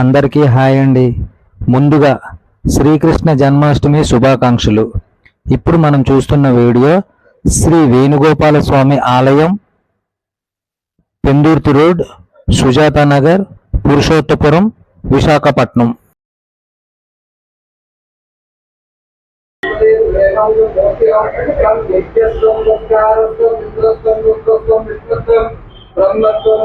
అందరికీ హాయ్ అండి. ముందుగా శ్రీకృష్ణ జన్మాష్టమి శుభాకాంక్షలు. ఇప్పుడు మనం చూస్తున్న వీడియో శ్రీ వేణుగోపాల స్వామి ఆలయం పెందుర్తి రోడ్ సుజాత నగర్ పురుషోత్తపురం విశాఖపట్నం. బ్రహ్మత్వం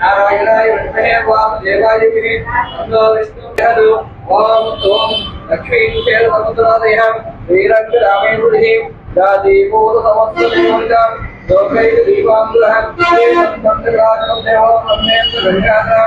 नारायणाय विष्णवे वासुदेवाय विष्णवे ओम ओम लक्ष्मीं वसुरादय श्रीरङ्गरामेन्द्रहे राजीवोदसमस्तदेवन्तं लोकैकदीपाङ्गुरः श्रीमन्मन्दराजनदेवो ब्रह्मेन्द्रगङ्गाधरः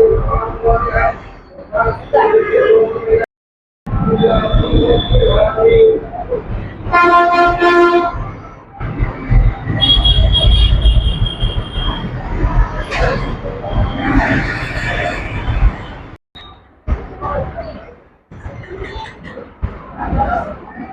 Yeah.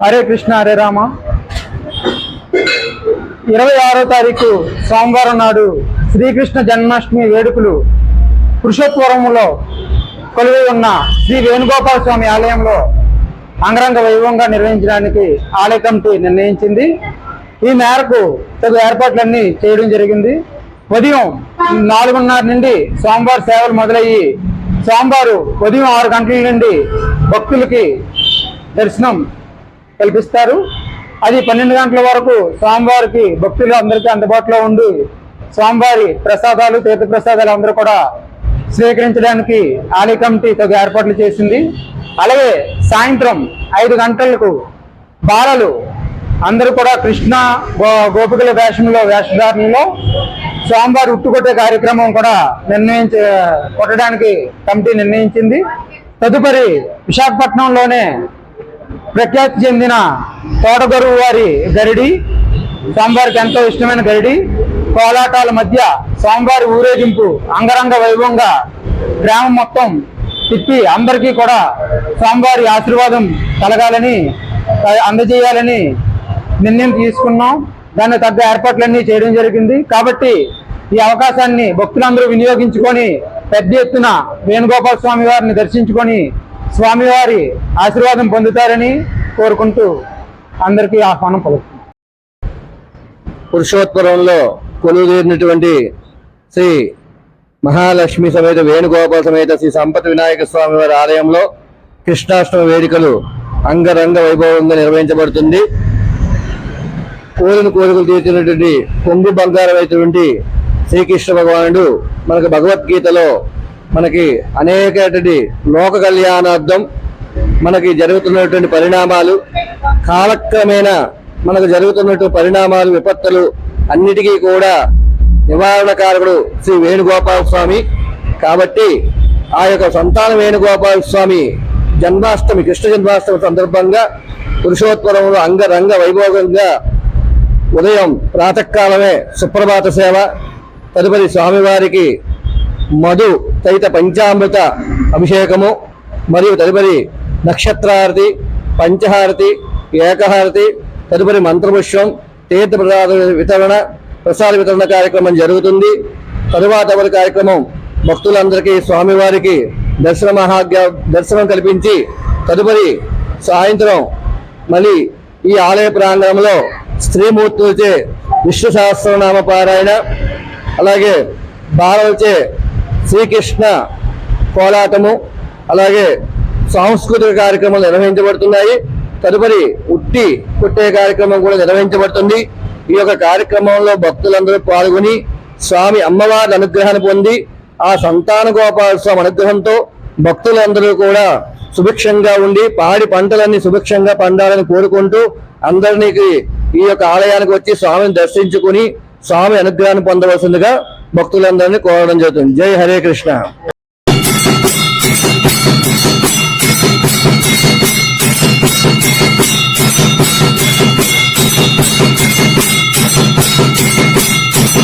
హరే కృష్ణ హరే రామ. ఇరవై ఆరో తారీఖు సోమవారం నాడు శ్రీకృష్ణ జన్మాష్టమి వేడుకలు పురుషోత్వరములో కొలువై ఉన్న శ్రీ వేణుగోపాల స్వామి ఆలయంలో అంగరంగ వైభవంగా నిర్వహించడానికి ఆలయ కమిటీ నిర్ణయించింది. ఈ మేరకు తగు ఏర్పాట్లన్నీ చేయడం జరిగింది. ఉదయం నాలుగున్నర నుండి సోమవారం సేవలు మొదలయ్యి సోమవారం ఉదయం ఆరు గంటల నుండి భక్తులకి దర్శనం కల్పిస్తారు. అది పన్నెండు గంటల వరకు స్వామివారికి భక్తులు అందరికీ అందుబాటులో ఉండి స్వామివారి ప్రసాదాలు తీర్థ ప్రసాదాలు అందరూ కూడా స్వీకరించడానికి ఆలయ కమిటీ తగు ఏర్పాట్లు చేసింది. అలాగే సాయంత్రం ఐదు గంటలకు బాలలు అందరూ కూడా కృష్ణ గో గోపికల వేషంలో వేషధారణలో స్వామివారి ఉట్టుకొట్టే కార్యక్రమం కూడా నిర్ణయించ కొట్టడానికి కమిటీ నిర్ణయించింది. తదుపరి విశాఖపట్నంలోనే ప్రఖ్యాతి చెందిన తోటగరువు వారి గరిడి స్వామివారికి ఎంతో ఇష్టమైన గరిడి. కోలాటాల మధ్య స్వామివారి ఊరేగింపు అంగరంగ వైభవంగా గ్రామం మొత్తం తిప్పి అందరికీ కూడా స్వామివారి ఆశీర్వాదం కలగాలని అందజేయాలని నిర్ణయం తీసుకున్నాం. దాన్ని తగ్గ ఏర్పాట్లన్నీ చేయడం జరిగింది. కాబట్టి ఈ అవకాశాన్ని భక్తులందరూ వినియోగించుకొని పెద్ద ఎత్తున వేణుగోపాల స్వామి వారిని దర్శించుకొని స్వామివారి ఆశీర్వాదం పొందుతారని కోరుకుంటూ అందరికీ ఆహ్వానం పలుకుతున్నాం. పురుషోత్తరంలో కొలుదేరినటువంటి శ్రీ మహాలక్ష్మి సమేత వేణుగోపాల సమేత శ్రీ సంపత్ వినాయక స్వామి వారి ఆలయంలో కృష్ణాష్టమి వేడుకలు అంగరంగ వైభవంగా నిర్వహించబడుతుంది. కోరిన కోరికలు తీర్చినటువంటి పొంగు బంగారం అయినటువంటి శ్రీకృష్ణ భగవానుడు మనకు భగవద్గీతలో మనకి అనేకటువంటి లోక కళ్యాణార్థం మనకి జరుగుతున్నటువంటి పరిణామాలు కాలక్రమేణా మనకు జరుగుతున్నటువంటి పరిణామాలు విపత్తులు అన్నిటికీ కూడా నివారణ కారకుడు శ్రీ వేణుగోపాల స్వామి. కాబట్టి ఆ యొక్క సంతాన వేణుగోపాల స్వామి జన్మాష్టమి కృష్ణ జన్మాష్టమి సందర్భంగా పురుషోత్తరంలో అంగరంగ వైభోగంగా ఉదయం ప్రాతకాలమే సుప్రభాత సేవ. తదుపరి స్వామివారికి మధు తదిత పంచామృత అభిషేకము మరియు తదుపరి నక్షత్రహారతి పంచహారతి ఏకహారతి తదుపరి మంత్రపుష్పం తీర్థ ప్రసాద వితరణ ప్రసాద వితరణ కార్యక్రమం జరుగుతుంది. తరువాత ఒక కార్యక్రమం భక్తులందరికీ స్వామివారికి దర్శన మహాజ్ఞ దర్శనం కల్పించి తదుపరి సాయంత్రం మళ్ళీ ఈ ఆలయ ప్రాంగణంలో స్త్రీమూర్తులచే విష్ణు సహస్రనామ పారాయణ అలాగే బాలలచే శ్రీకృష్ణ కోలాటము అలాగే సాంస్కృతిక కార్యక్రమాలు నిర్వహించబడుతున్నాయి. తదుపరి ఉట్టి కుట్టే కార్యక్రమం కూడా నిర్వహించబడుతుంది. ఈ యొక్క కార్యక్రమంలో భక్తులందరూ పాల్గొని స్వామి అమ్మవారి అనుగ్రహాన్ని పొంది ఆ సంతాన గోపాల స్వామి అనుగ్రహంతో భక్తులందరూ కూడా సుభిక్షంగా ఉండి పాడి పంటలన్నీ సుభిక్షంగా పండాలని కోరుకుంటూ అందరినీ ఈ యొక్క ఆలయానికి వచ్చి స్వామిని దర్శించుకుని స్వామి అనుగ్రహాన్ని పొందవలసిందిగా భక్తులందరినీ కోరడం జరుగుతుంది. జై హరే కృష్ణ.